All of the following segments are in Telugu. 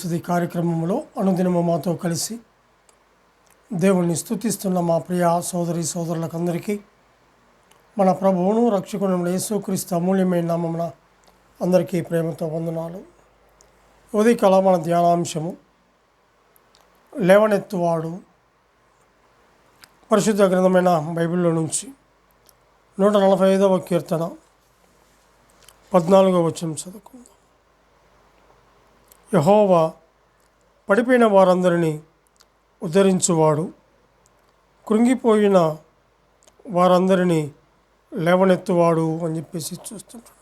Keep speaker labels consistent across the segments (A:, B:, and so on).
A: ఉదయస్థుతి కార్యక్రమంలో అనుదినము మాతో కలిసి దేవుణ్ణి స్థుతిస్తున్న మా ప్రియ సోదరి సోదరులకందరికీ మన ప్రభువును రక్షకుడు యేసుక్రీస్తు అమూల్యమైన నామమున అందరికీ ప్రేమతో వందనాలు. ఉదయకాల మన ధ్యానాంశము. లేవనెత్తువాడు. పరిశుద్ధ గ్రంథమైన బైబిల్లో నుంచి నూట నలభై ఐదవ కీర్తన పద్నాలుగో వచనం చదువుకుంది. యహోవా పడిపోయిన వారందరినీ ఉద్ధరించువాడు. కృంగిపోయిన వారందరినీ లేవనెత్తువాడు అని చెప్పేసి చూస్తుంటున్నాం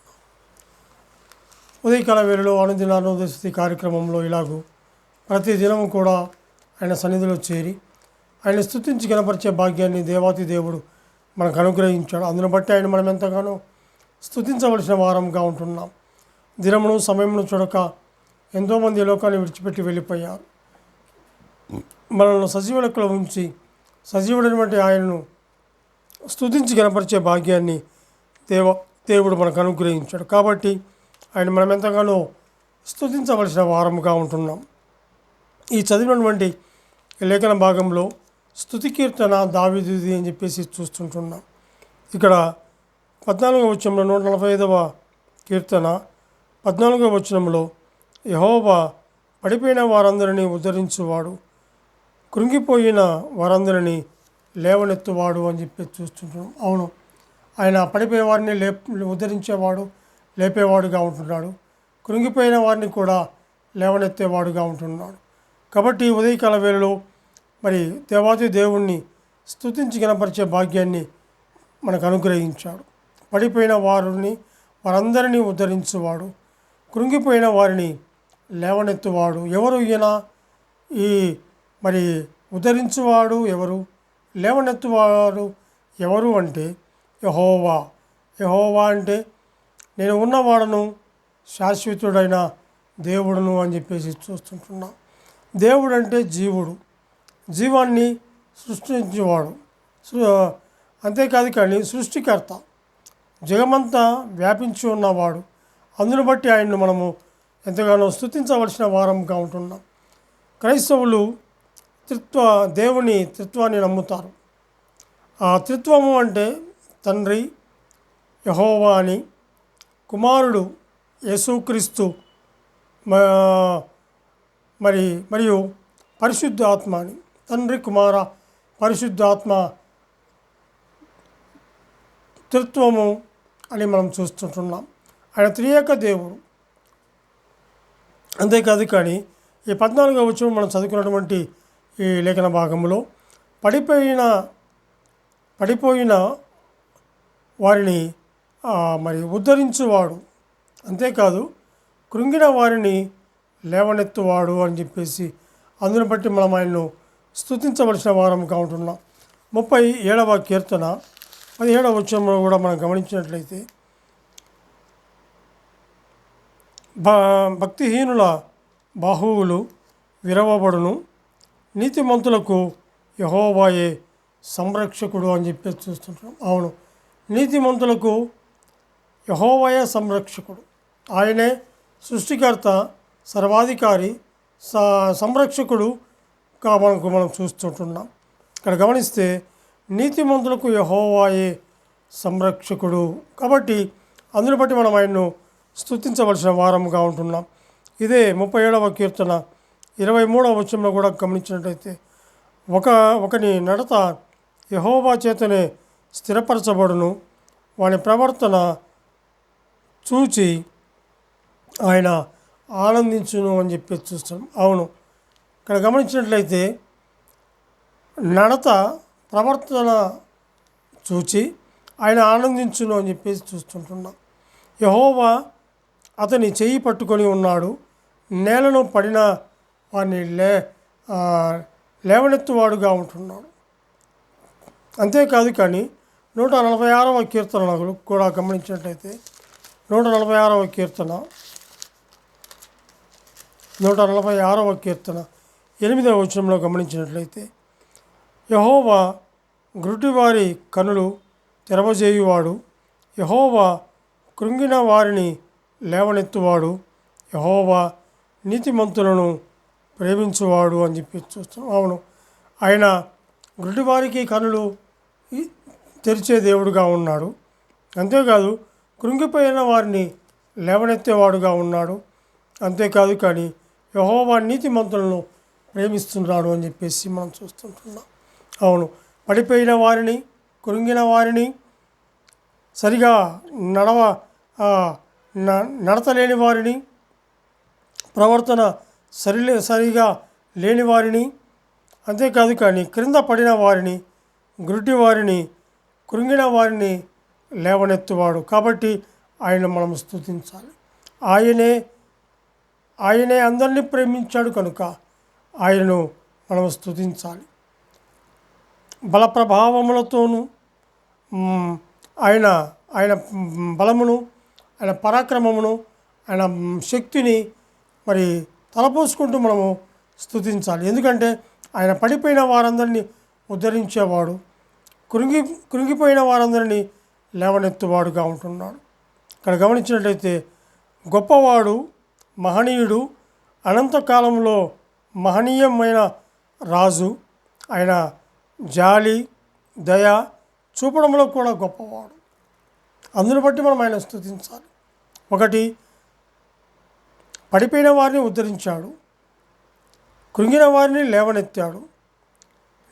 A: ఉదయకాల వేళలో అనుదినానోదశతి కార్యక్రమంలో ఇలాగూ ప్రతి దినము కూడా ఆయన సన్నిధిలో చేరి ఆయన స్థుతించి కనపరిచే భాగ్యాన్ని దేవాతి దేవుడు మనకు అనుగ్రహించాడు. అందును బట్టి ఆయన మనం ఎంతగానో స్థుతించవలసిన వారంగా ఉంటున్నాం. దినమును సమయమును చూడక ఎంతోమంది లోకాన్ని విడిచిపెట్టి వెళ్ళిపోయారు. మనల్ని సజీవ లెక్కలో ఉంచి సజీవుడైనటువంటి ఆయనను స్తుతించి కనపరిచే భాగ్యాన్ని దేవ దేవుడు మనకు అనుగ్రహించాడు. కాబట్టి ఆయన మనం ఎంతగానో స్థుతించవలసిన వారముగా ఉంటున్నాం. ఈ చదివినటువంటి లేఖన భాగంలో స్థుతి కీర్తన దావిదిది అని చెప్పేసి చూస్తుంటున్నాం. ఇక్కడ పద్నాలుగవ వచ్చంలో నూట నలభై ఐదవ కీర్తన పద్నాలుగవ వచనంలో యహోవా పడిపోయిన వారందరినీ ఉద్ధరించువాడు. కృంగిపోయిన వారందరినీ లేవనెత్తువాడు అని చెప్పి చూస్తుంటున్నాం అవును ఆయన పడిపోయే వారిని లే ఉద్ధరించేవాడు లేపేవాడుగా ఉంటున్నాడు. కృంగిపోయిన వారిని కూడా లేవనెత్తేవాడుగా ఉంటున్నాడు. కాబట్టి ఉదయకాల వేళలో మరి దేవాది దేవుణ్ణి స్తుతించి కనపరిచే భాగ్యాన్ని మనకు అనుగ్రహించాడు. పడిపోయిన వారిని వారందరినీ ఉద్ధరించువాడు. కృంగిపోయిన వారిని లేవనెత్తువాడు. ఎవరు ఈయన? ఈ మరి ఉదరించువాడు ఎవరు? లేవనెత్తువాడు ఎవరు అంటే యహోవా. యహోవా అంటే నేను ఉన్నవాడను శాశ్వతుడైన దేవుడును అని చెప్పేసి చూస్తుంటున్నా. దేవుడు అంటే జీవుడు. జీవాన్ని సృష్టించేవాడు. సృ- అంతేకాదు కానీ సృష్టికర్త. జగమంతా వ్యాపించి ఉన్నవాడు. అందును బట్టి ఆయన్ను మనము ఎంతగానో స్థుతించవలసిన వారంగా ఉంటున్నాం. క్రైస్తవులు త్రిత్వ దేవుని త్రిత్వాన్ని నమ్ముతారు. ఆ త్రిత్వము అంటే తండ్రి యహోవా అని కుమారుడు యేసుక్రీస్తు మరి మరియు పరిశుద్ధ ఆత్మ అని. తండ్రి కుమార పరిశుద్ధాత్మ త్రిత్వము అని మనం చూస్తుంటున్నాం. ఆయన త్రియేక దేవుడు. అంతేకాదు కానీ ఈ పద్నాలుగో వచ్చిన మనం చదువుకున్నటువంటి ఈ లేఖన భాగంలో పడిపోయిన పడిపోయిన వారిని మరి ఉద్ధరించువాడు. అంతేకాదు కృంగిన వారిని లేవనెత్తువాడు అని చెప్పేసి అందుని బట్టి మనం ఆయన్ను స్తుతించవలసిన వారంగా ఉంటున్నాం. ముప్పై ఏడవ కీర్తన పదిహేడవ వచ్చంలో కూడా మనం గమనించినట్లయితే భక్తిహీనుల బాహువులు విరవబడును. నీతిమంతులకు యహోవాయే సంరక్షకుడు అని చెప్పి చూస్తుంటాం. అవును. నీతిమంతులకు యహోవాయే సంరక్షకుడు. ఆయనే సృష్టికర్త సర్వాధికారి సంరక్షకుడు మనకు మనం చూస్తుంటున్నాం. ఇక్కడ గమనిస్తే నీతిమంతులకు యహోవాయే సంరక్షకుడు. కాబట్టి అందుని బట్టి మనం ఆయన్ను స్తుతించవలసిన వారముగా ఉంటున్నాం. ఇదే ముప్పై ఏడవ కీర్తన ఇరవై మూడవ వచ్చంలో కూడా గమనించినట్లయితే ఒక ఒకని నడత యహోవా చేతనే స్థిరపరచబడును. వాని ప్రవర్తన చూచి ఆయన ఆనందించును అని చెప్పి చూస్తాం. అవును. ఇక్కడ గమనించినట్లయితే నడత ప్రవర్తన చూచి ఆయన ఆనందించును అని చెప్పేసి చూస్తుంటున్నాం. యహోవా అతని చెయ్యి పట్టుకొని ఉన్నాడు. నేలను పడిన వారిని లే లేవనెత్తువాడుగా ఉంటున్నాడు. అంతేకాదు కానీ నూట నలభై ఆరవ కీర్తనలు కూడా గమనించినట్లయితే నూట నలభై ఆరవ కీర్తన నూట నలభై ఆరవ కీర్తన ఎనిమిదవ వచనంలో గమనించినట్లయితే యహోవా గురుటివారి కనులు తెరవజేయువాడు. యహోవా కృంగిన వారిని లేవనెత్తువాడు. యహోవా నీతిమంతులను ప్రేమించువాడు అని చెప్పి చూస్తున్నాం అవును. ఆయన గుడ్డివారికి కనులు తెరిచే దేవుడుగా ఉన్నాడు. అంతేకాదు కృంగిపోయిన వారిని లేవనెత్తేవాడుగా ఉన్నాడు. అంతేకాదు కానీ యహోవా నీతిమంతులను ప్రేమిస్తున్నాడు అని చెప్పేసి మనం చూస్తుంటున్నాం. అవును. పడిపోయిన వారిని కృంగిన వారిని సరిగా నడవ నడతలేని వారిని ప్రవర్తన సరిలే సరిగా లేని వారిని అంతేకాదు కానీ క్రింద పడిన వారిని గురుటి వారిని కృంగిన వారిని లేవనెత్తువాడు. కాబట్టి ఆయన మనం స్థుతించాలి ఆయనే ఆయనే అందరినీ ప్రేమించాడు కనుక ఆయనను మనం స్థుతించాలి బల ప్రభావములతోనూ ఆయన ఆయన బలమును ఆయన పరాక్రమమును ఆయన శక్తిని మరి తలపోసుకుంటూ మనము స్థుతించాలి ఎందుకంటే ఆయన పడిపోయిన వారందరినీ ఉద్ధరించేవాడు కృంగి కృంగిపోయిన వారందరినీ లేవనెత్తువాడుగా ఉంటున్నాడు. ఇక్కడ గమనించినట్లయితే గొప్పవాడు మహనీయుడు అనంతకాలంలో మహనీయమైన రాజు ఆయన జాలి దయ చూపడంలో కూడా గొప్పవాడు. అందును బట్టి మనం ఆయన స్థుతించాలి ఒకటి పడిపోయిన వారిని ఉద్ధరించాడు. కృంగిన వారిని లేవనెత్తాడు.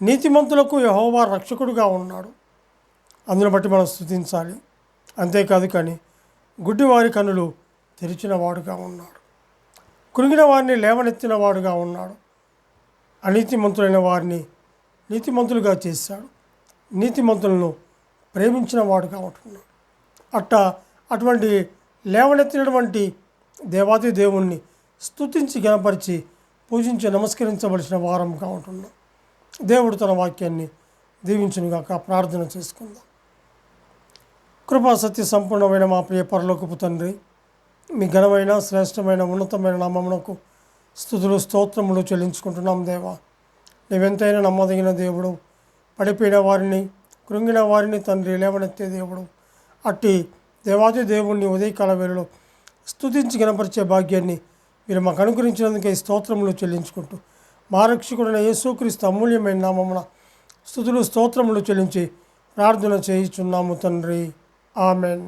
A: నీతిమంతులకు యహోవా రక్షకుడుగా ఉన్నాడు. అందును బట్టి మనం స్థుతించాలి అంతేకాదు కానీ గుడ్డివారి కనులు తెరిచిన వాడుగా ఉన్నాడు. కృంగిన వారిని లేవనెత్తిన వాడుగా ఉన్నాడు. అనీతిమంతులైన వారిని నీతిమంతులుగా చేశాడు. నీతిమంతులను ప్రేమించిన వాడుగా ఉంటున్నాడు. అట్ట అటువంటి లేవనెత్తినటువంటి దేవాది దేవుణ్ణి స్తుతించి గణపరిచి పూజించి నమస్కరించవలసిన వారంగా ఉంటున్నాం. దేవుడు తన వాక్యాన్ని దీవించునుగాక ప్రార్థన చేసుకుందాం. కృపా సత్య సంపూర్ణమైన మా ప్రియ పరలోకపు తండ్రి మీ ఘనమైన శ్రేష్టమైన ఉన్నతమైన నామమునకు స్థుతులు స్తోత్రములు చెల్లించుకుంటున్నాం దేవా. నీవెంతైనా నమ్మదగిన దేవుడు పడిపోయిన వారిని కృంగిన వారిని తండ్రి లేవనెత్తే దేవుడు అట్టి దేవాది దేవుణ్ణి ఉదయకాల వేళలో స్తుతించి గణపరిచే భాగ్యాన్ని మీరు మాకు అనుగ్రహించినందుకే స్తోత్రములు చెల్లించుకుంటూ మా రక్షకుడైన యేసుక్రీస్తు అమూల్యమైన నామమున స్థుతులు స్తోత్రములు చెల్లించి ప్రార్థన చేయుచున్నాము తండ్రి. ఆమెన్.